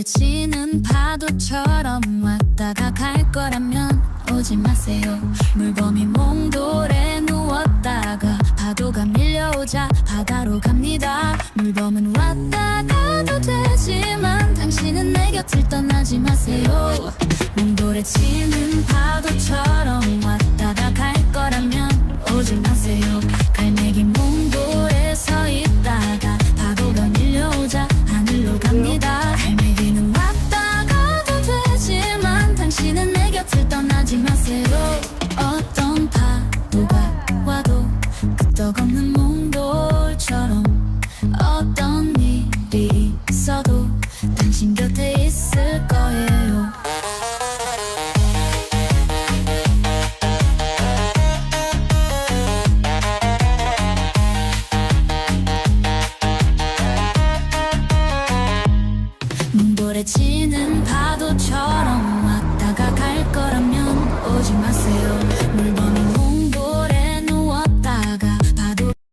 뭉돌해지는 파도처럼 왔다가 갈 거라면 오지 마세요. 물범이 몽돌에 누웠다가 파도가 밀려오자 바다로 갑니다. 물범은 왔다 가도 되지만 당신은 내 곁을 떠나지 마세요. 몽돌해지는 파도처럼 왔다가 갈 거라면 오지 마세요 끄떡없는 몽돌처럼 어떤 일이 있어도 당신 곁에 있을 거예요. 뭉돌해지는 파도처럼